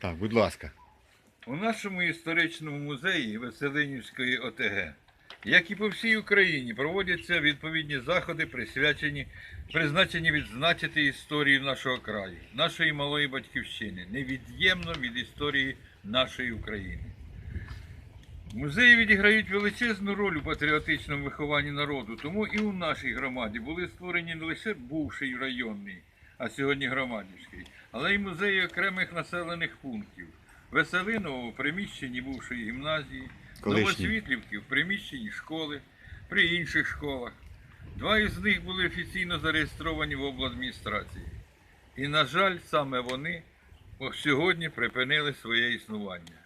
Так, будь ласка. У нашому історичному музеї Веселинівської ОТГ, як і по всій Україні, проводяться відповідні заходи, присвячені, призначені відзначити історію нашого краю, нашої малої батьківщини, невід'ємно від історії нашої України. Музеї відіграють величезну роль у патріотичному вихованні народу, тому і у нашій громаді були створені не лише бувший районний, а сьогодні громадівський, але й музеї окремих населених пунктів. Веселиново в приміщенні бувшої гімназії, Колишній. Новосвітлівки в приміщенні школи, при інших школах. Два із них були офіційно зареєстровані в обладміністрації. І, на жаль, саме вони сьогодні припинили своє існування.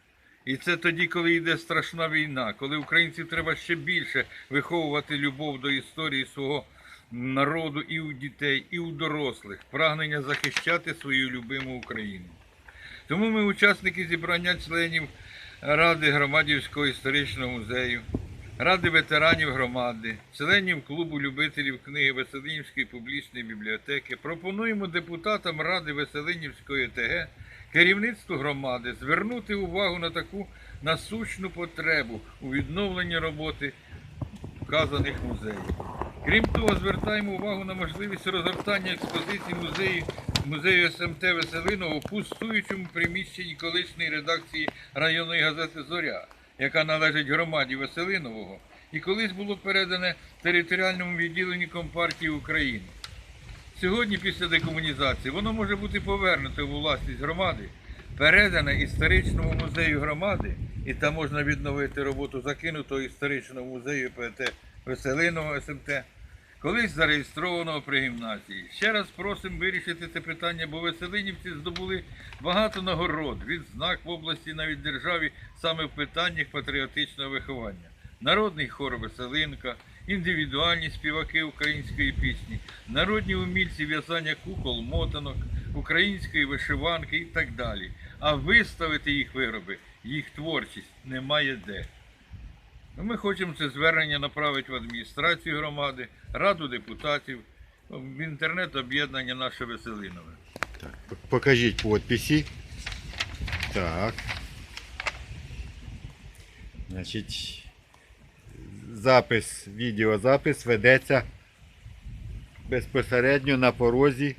І це тоді, коли йде страшна війна, коли українців треба ще більше виховувати любов до історії свого народу і у дітей, і у дорослих, прагнення захищати свою любиму Україну. Тому ми, учасники зібрання членів Ради Громадівського історичного музею, Ради ветеранів громади, членів клубу любителів книги Веселинівської публічної бібліотеки, пропонуємо депутатам Ради Веселинівської ТГ, керівництву громади звернути увагу на таку насущну потребу у відновленні роботи вказаних музеїв. Крім того, звертаємо увагу на можливість розгортання експозиції музею, музею СМТ Веселиного у пустуючому приміщенні колишньої редакції районної газети Зоря, яка належить громаді Веселинового, і колись було передане територіальному відділенню Компартії України. Сьогодні, після декомунізації, воно може бути повернуте у власність громади, передане історичному музею громади, і там можна відновити роботу закинутого історичного музею ПТ Веселиного СМТ, колись зареєстрованого при гімназії. Ще раз просимо вирішити це питання, бо веселинівці здобули багато нагород, відзнак в області навіть державі саме в питаннях патріотичного виховання. Народний хор Веселинка, індивідуальні співаки української пісні, народні умільці в'язання кукол, мотанок, української вишиванки і так далі. А виставити їх вироби, їх творчість немає де. Ну, Ми хочемо це звернення направити в адміністрацію громади, раду депутатів, в інтернет-об'єднання наше Веселинове. Так, покажіть подписи. Так. Значить, запис, відеозапис ведеться безпосередньо на порозі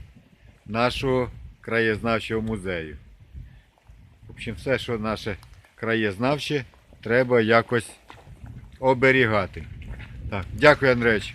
нашого краєзнавчого музею. В общем, все, що наше краєзнавче, треба якось оберігати. Так, дякую, Андрійович.